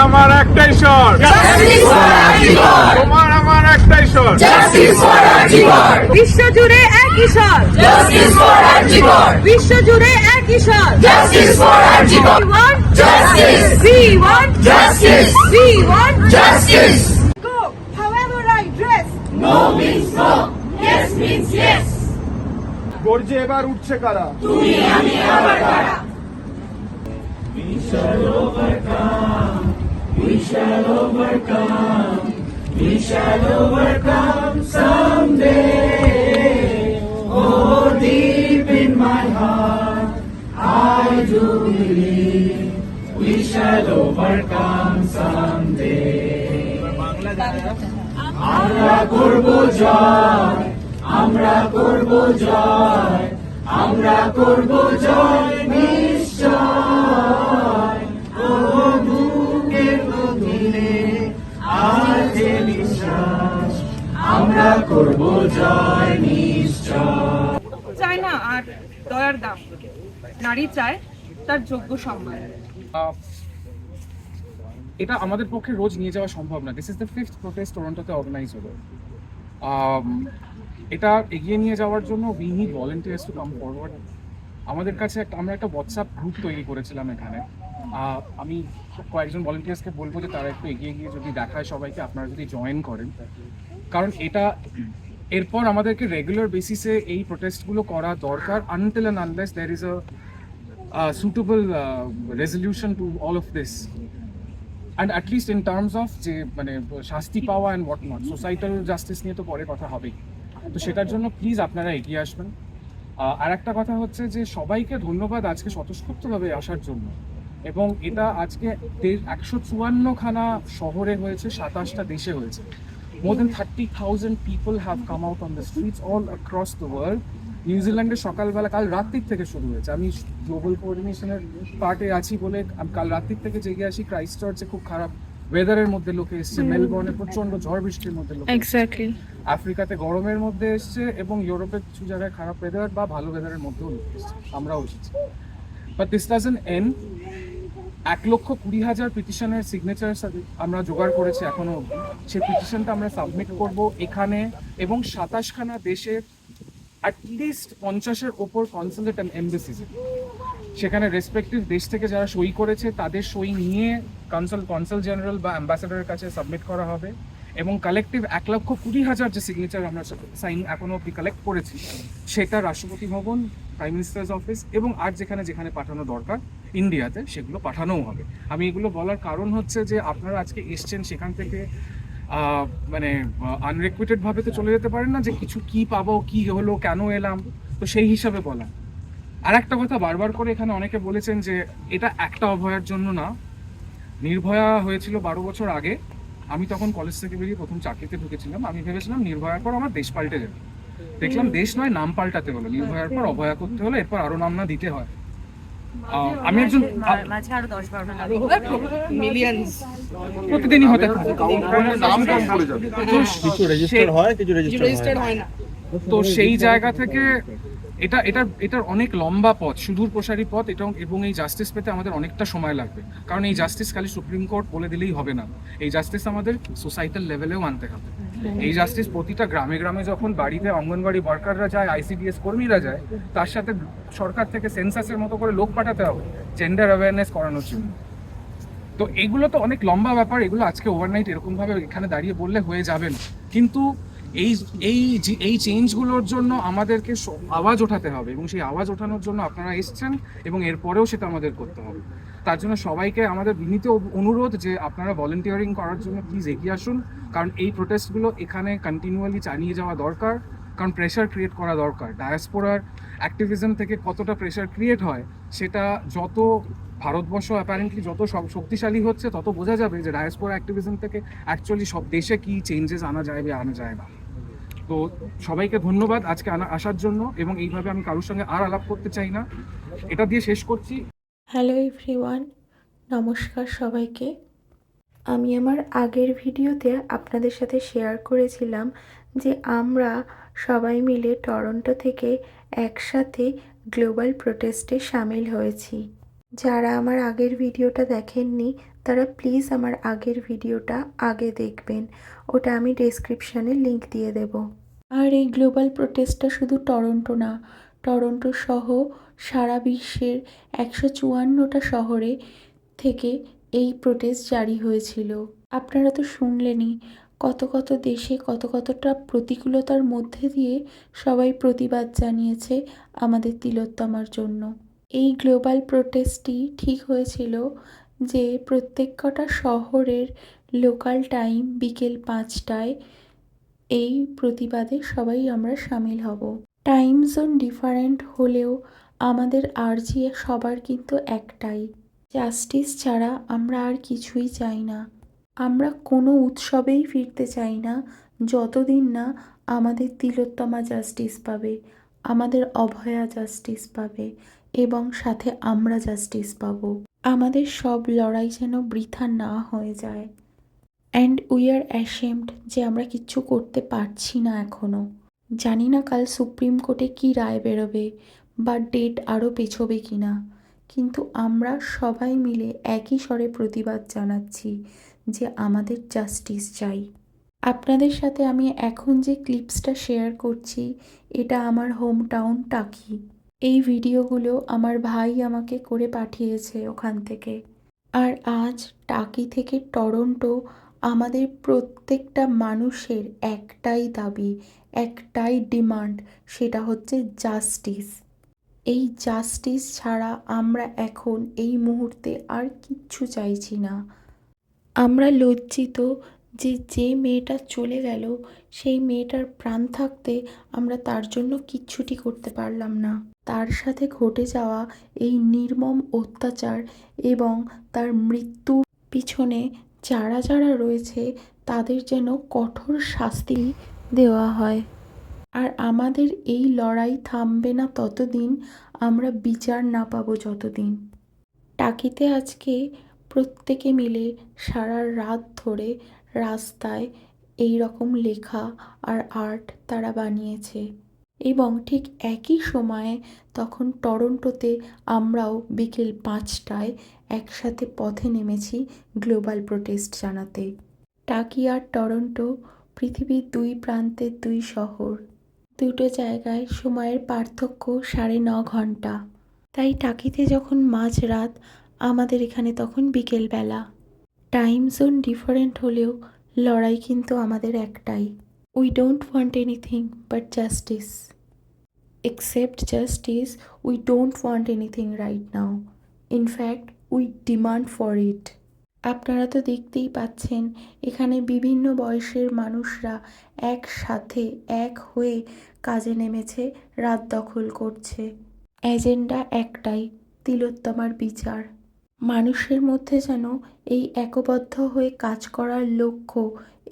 আমার একটাই স্বর। তোমার আমার একটাই স্বর। বিশ্ব ঈশ্বর We want justice. We want justice. We want justice. Go, however I dress. গর্জে এবার উঠছে কারা? shall overcome. We shall overcome someday. Oh, deep in my heart, I do believe we shall overcome someday. আমরা করব জয় আমরা করব জয় আমরা করব জয় নিশ্চয় চায় না আর দয়ার দাম। নারী চায় তার যোগ্য সম্মান। এটা আমাদের পক্ষে রোজ নিয়ে যাওয়া সম্ভব না। This is the fifth protest টরন্টোতে organise হলো। এটা এগিয়ে নিয়ে যাওয়ার জন্য we need volunteers to come forward আমাদের কাছে একটা আমরা একটা হোয়াটসঅ্যাপ গ্রুপ তৈরি করেছিলাম এখানে। আমি কয়েকজন ভলেন্টিয়ার্সকে বলব যে তারা একটু এগিয়ে গিয়ে যদি দেখায় সবাইকে আপনারা যদি জয়েন করেন। কারণ এটা এরপর আমাদেরকে রেগুলার বেসিসে এই প্রোটেস্টগুলো করা দরকার until and unless there is a suitable resolution to all of this and at least in terms of যে মানে শাস্তি পাওয়া and what not societal justice নিয়ে তো পরে কথা হবেই। তো সেটার জন্য প্লিজ আপনারা এগিয়ে আসবেন। আর একটা কথা হচ্ছে যে, সবাইকে ধন্যবাদ আজকে স্বতঃস্ফূর্তভাবে আসার জন্য। এবং এটা আজকে একশো চুয়ান্নখানা শহরে হয়েছে, সাতাশটা দেশে হয়েছে। More then thirty thousand people have come out on the streets all across the world নিউজিল্যান্ডে সকালবেলা কাল রাত্রির থেকে শুরু হয়েছে। আমি গ্লোবাল কোঅর্ডিনেশনের পার্টে আছি বলে আমি কাল রাত্রির থেকে জেগে আসি ক্রাইস্ট চার্চে খুব খারাপ ওয়েদারের মধ্যে লোকে এসছে। মেলবোর্নে প্রচণ্ড ঝড় বৃষ্টির মধ্যে লোকে। এক্স্যাক্টলি আফ্রিকাতে গরমের মধ্যে এসছে এবং ইউরোপের কিছু জায়গায় খারাপ ওয়েদার বা ভালো ওয়েদারের মধ্যেও লোক এসছে। আমরাও এসেছি। বাট দিস ডাজেন এন এক লক্ষ কুড়ি হাজার পিটিশনের সিগনেচার আমরা জোগাড় করেছি এখনও অবধি। সেই পিটিশনটা আমরা সাবমিট করব এখানে এবং সাতাশখানা দেশে অ্যাটলিস্ট পঞ্চাশের ওপর কনসুলেট অ্যান্ড এমবেসিজে সেখানে রেসপেক্টিভ দেশ থেকে যারা সই করেছে, তাদের সই নিয়ে কনসাল কনসাল জেনারেল বা অ্যাম্বাসেডারের কাছে সাবমিট করা হবে এবং কালেকটিভ এক লক্ষ কুড়ি হাজার যে সিগনেচার আমরা সাইন এখনও অব্দি কালেক্ট করেছি, সেটা রাষ্ট্রপতি ভবন প্রাইম মিনিস্টার্স অফিস এবং আর যেখানে যেখানে পাঠানো দরকার। ইন্ডিয়াতে সেগুলো পাঠানোও হবে। আমি এগুলো বলার কারণ হচ্ছে যে আপনারা আজকে এসছেন সেখান থেকে মানে আনরিকুইটেড ভাবে তো চলে যেতে পারেন না যে কিছু কি পাবো, কি হলো, কেন এলাম, তো সেই হিসাবে বলা। আর একটা কথা বারবার করে এখানে অনেকে বলেছেন যে এটা একটা অভয়ার জন্য না। নির্ভয়া হয়েছিল বারো বছর আগে। আমি তখন কলেজ থেকে বেরিয়ে প্রথম চাকরিতে ঢুকেছিলাম। আমি ভেবেছিলাম নির্ভয়ার পর আমার দেশ পাল্টে যাবে। দেখলাম দেশ নয়, নাম পাল্টাতে হলো। নির্ভয়ার পর অভয়া করতে হলো, এরপর আরও নাম না দিতে হয়। আমি একজন মাঝে আরও প্রতিদিনই হতে থাকে নাম কম করে যাবে কিছু রেজিস্টার হয় কিছু রেজিস্টার হয় না। তো সেই জায়গা থেকে এটা এটা এটার অনেক লম্বা পথ সুদূর প্রসারী পথ এটা এবং এই জাস্টিস পেতে আমাদের অনেকটা সময় লাগবে। কারণ এই জাস্টিস খালি সুপ্রিম কোর্ট বলে দিলেই হবে না। এই জাস্টিস আমাদের সোসাইটাল লেভেলেও আনতে হবে। এই জাস্টিস প্রতিটা গ্রামে গ্রামে যখন বাড়িতে অঙ্গনবাড়ি ওয়ার্কাররা যায় আইসিডিএস কর্মীরা যায়, তার সাথে সরকার থেকে সেন্সাসের মতো করে লোক পাঠাতে হবে জেন্ডার অ্যাওয়ারনেস করানোর জন্য। তো এগুলো তো অনেক লম্বা ব্যাপার, এগুলো আজকে ওভারনাইট এরকমভাবে এখানে দাঁড়িয়ে বললে হয়ে যাবেন কিন্তু এই এই এই চেঞ্জগুলোর জন্য আমাদেরকে আওয়াজ ওঠাতে হবে এবং সেই আওয়াজ ওঠানোর জন্য আপনারা এসছেন এবং এরপরেও সেটা আমাদের করতে হবে। তার জন্য সবাইকে আমাদের বিনীত অনুরোধ যে আপনারা ভলেন্টিয়ারিং করার জন্য প্লিজ এগিয়ে আসুন। কারণ এই প্রোটেস্টগুলো এখানে কন্টিনিউয়ালি চালিয়ে যাওয়া দরকার। কারণ প্রেশার ক্রিয়েট করা দরকার। ডায়াসপোরার অ্যাক্টিভিজম থেকে কতটা প্রেশার ক্রিয়েট হয়, সেটা যত ভারতবর্ষ অ্যাপারেন্টলি যত সব শক্তিশালী হচ্ছে, তত বোঝা যাবে যে ডায়াসপোরা অ্যাক্টিভিজম থেকে অ্যাকচুয়ালি সব দেশে কি চেঞ্জেস আনা যায় বা আনা যায় না। তো সবাইকে ধন্যবাদ আজকে আসার জন্য এবং এইভাবে আমি কারোর সঙ্গে আর আলাপ করতে চাই না। এটা দিয়ে শেষ করছি। হ্যালো এভরিওয়ান, নমস্কার সবাইকে। আমি আমার আগের ভিডিওতে আপনাদের সাথে শেয়ার করেছিলাম যে আমরা সবাই মিলে টরন্টো থেকে একসাথে গ্লোবাল প্রোটেস্টে সামিল হয়েছি। যারা আমার আগের ভিডিওটা দেখেননি, তারা প্লিজ আমার আগের ভিডিওটা আগে দেখবেন। ওটা আমি ডেসক্রিপশানে লিংক দিয়ে দেব। আর এই গ্লোবাল প্রোটেস্টটা শুধু টরন্টো না, টরন্টো সহ সারা বিশ্বের একশো চুয়ান্নটা শহরে থেকে এই প্রোটেস্ট জারি হয়েছিল। আপনারা তো শুনলেনই, কত কত দেশে কত কতটা প্রতিকূলতার মধ্যে দিয়ে সবাই প্রতিবাদ জানিয়েছে আমাদের তিলোত্তমার জন্য। এই গ্লোবাল প্রোটেস্টটি ঠিক হয়েছিল যে প্রত্যেক কটা শহরের লোকাল টাইম বিকেল পাঁচটায় এই প্রতিবাদে সবাই আমরা সামিল হব। টাইম জোন ডিফারেন্ট হলেও আমাদের আর্জি সবার কিন্তু একটাই। জাস্টিস ছাড়া আমরা আর কিছুই চাই না। আমরা কোনো উৎসবেই ফিরতে চাই না, যতদিন না আমাদের তিলোত্তমা জাস্টিস পাবে, আমাদের অভয়া জাস্টিস পাবে এবং সাথে আমরা জাস্টিস পাবো। আমাদের সব লড়াই যেন বৃথা না হয়ে যায়। অ্যান্ড উই আর অ্যাশেমড যে আমরা কিচ্ছু করতে পারছি না এখনও জানি না কাল সুপ্রিম কোর্টে কী রায় বেরোবে বা ডেট আরও পেছোবে কি না কিন্তু আমরা সবাই মিলে একই স্বরে প্রতিবাদ জানাচ্ছি যে আমাদের জাস্টিস চাই। আপনাদের সাথে আমি এখন যে ক্লিপসটা শেয়ার করছি, এটা আমার হোম টাউন টাকি। এই ভিডিওগুলো আমার ভাই আমাকে করে পাঠিয়েছে ওখান থেকে। আর আজ টাকি থেকে টরন্টো আমাদের প্রত্যেকটা মানুষের একটাই দাবি, একটাই ডিমান্ড, সেটা হচ্ছে জাস্টিস। এই জাস্টিস ছাড়া আমরা এখন এই মুহূর্তে আর কিচ্ছু চাইছি না। আমরা লজ্জিত যে যে মেয়েটা চলে গেল, সেই মেয়েটার প্রাণ থাকতে আমরা তার জন্য কিচ্ছুটি করতে পারলাম না। তার সাথে ঘটে যাওয়া এই নির্মম অত্যাচার এবং তার মৃত্যুর পিছনে যারা যারা রয়েছে, তাদের যেন কঠোর শাস্তি দেওয়া হয়। আর আমাদের এই লড়াই থামবে না ততদিন, আমরা বিচার না পাবো যতদিন। টাকিতে আজকে প্রত্যেকে মিলে সারা রাত ধরে রাস্তায় এই রকম লেখা আর আর্ট তারা বানিয়েছে। এবং ঠিক একই সময়ে তখন টরন্টোতে আমরাও বিকেল পাঁচটায় একসাথে পথে নেমেছি গ্লোবাল প্রোটেস্ট জানাতে। টাকি আর টরন্টো, পৃথিবীর দুই প্রান্তের দুই শহর। দুটো জায়গায় সময়ের পার্থক্য সাড়ে ন ঘণ্টা তাই টাকিতে যখন মাঝরাত, আমাদের এখানে তখন বিকেলবেলা। টাইম জোন ডিফারেন্ট হলেও লড়াই কিন্তু আমাদের একটাই। We don't want anything but justice. justice we don't want anything right now in fact we demand for it. আপনারা তো দেখতেই পাচ্ছেন, এখানে বিভিন্ন বয়সের মানুষরা একসাথে এক হয়ে কাজে নেমেছে, রাত দখল করছে। এজেন্ডা একটাই, তিলোত্তমার বিচার। মানুষের মধ্যে যেন এই একবদ্ধ হয়ে কাজ করার লক্ষ্য,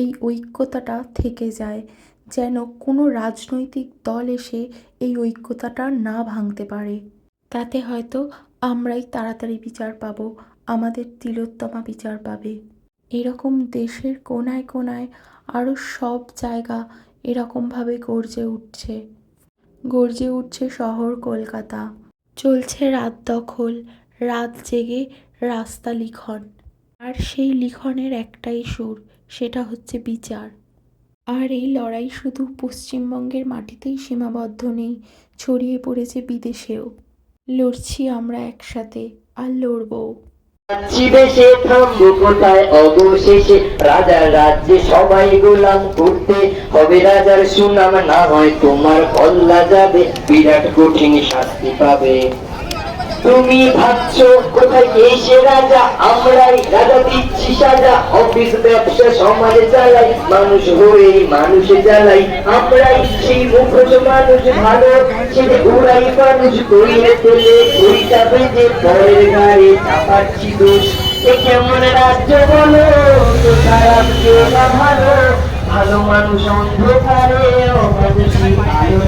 এই ঐক্যতাটা থেকে যায়, যেন কোনো রাজনৈতিক দল এসে এই ঐক্যতাটা না ভাঙতে পারে। তাতে হয়তো আমরাই তাড়াতাড়ি বিচার পাবো, আমাদের তিলোত্তমা বিচার পাবে। এরকম দেশের কোনায় কোনায় আরও সব জায়গা এরকমভাবে গর্জে উঠছে। গর্জে উঠছে শহর কলকাতা। চলছে রাত দখল, রাত জেগে রাস্তা লিখন। আর সেই লিখনের একটাই সুর, সেটা হচ্ছে বিচার। আর এই লড়াই শুধু পশ্চিমবঙ্গের মাটিতেই সীমাবদ্ধ নেই, ছড়িয়ে পড়েছে বিদেশেও। লড়ছি আমরা একসাথে, আর লড়বও চিবেশে থামবো কোথায়? অবশেষে রাজার রাজ্যে সবাই গোলাম করতে হবে। রাজার সুনাম না হয় তোমার কল্লা যাবে। বিরাট কঠিন শাস্তি পাবে। তুমি ভাবছ কোথায় এসে রাজা? আমরাই রাজা দিচ্ছি সাজা। অফিস, ব্যবসা, সমাজ চালাই মানুষ হয়ে মানুষে জ্বালাই। আমরাই সেই মুখোশ মানুষ, ভালো ছেলে উড়াই মানুষ করিয়ে তোলে ওইটা বেজে পরের গায়ে চাপাচ্ছি দোষ। এ কেমন রাজ্য বলো? তো খারাপ কেউ না ভালো? ভালো মানুষ অন্ধকারে অমানুষী আলো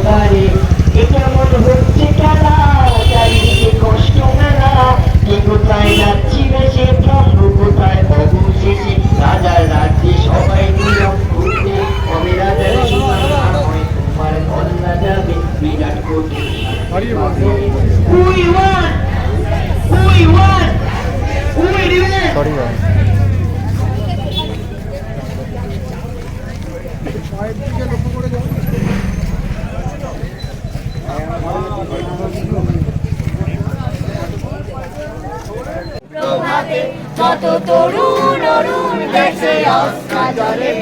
কত তরুণ অরুণ গেছে অস্কা জলে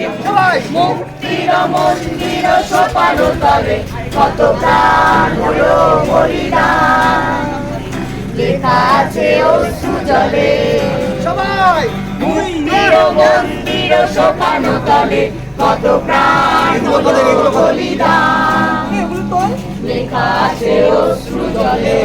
মুক্তির মন্দির সোপান তলে কত প্রাণ হলো বলিদান লেখা আছে অশ্রু জলে সবাই! মন্দির মন্দির সোপান তলে কত প্রাণ হলো বলিদান লেখা আছে অশ্রু জলে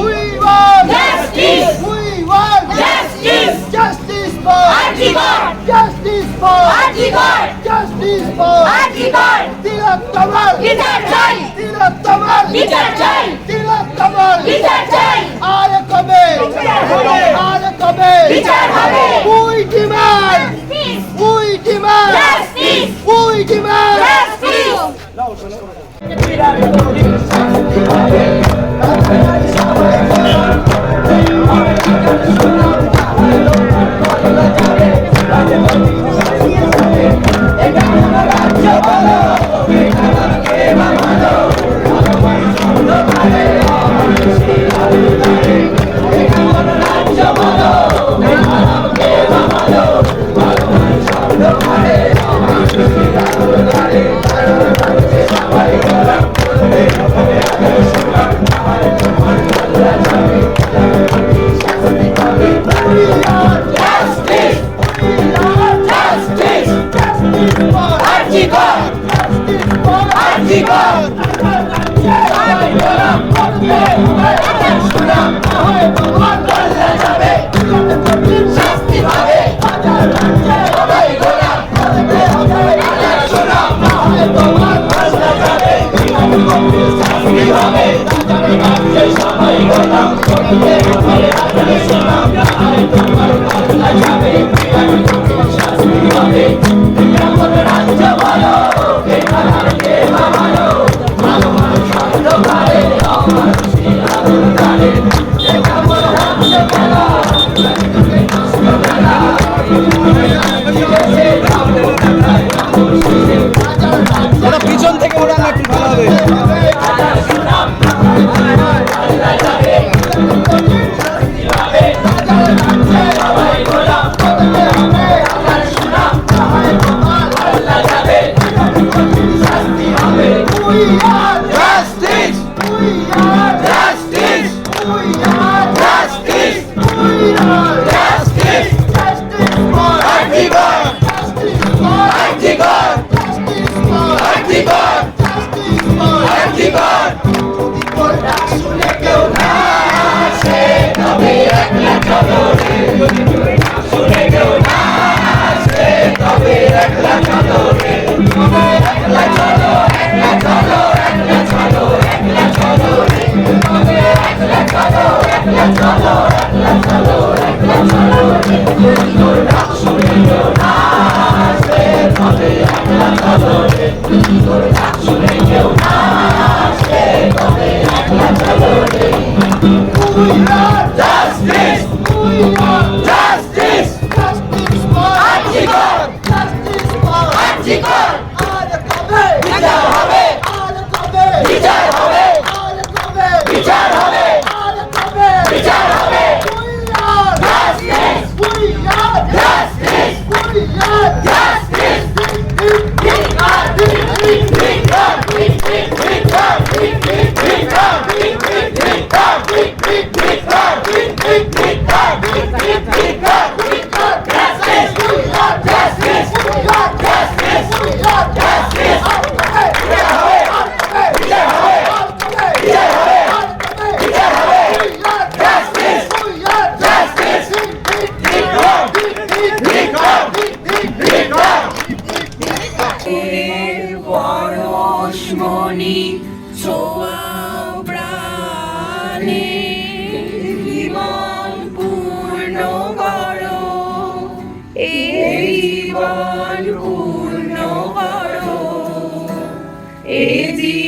We want Justice! We want Justice! Justice for Archibald! Justice for Archibald! Justice for Archibald! Tilak Kamal বিচার চাই Tilak Kamal বিচার চাই Tilak Kamal বিচার চাই আর কবে বিচার হবে। আর কবে বিচার হবে। We demand mirar ওটা পিছন থেকে ওরা না ভালো হবে বিচার হবে! বিচার হবে! বিচার Yes! Yes!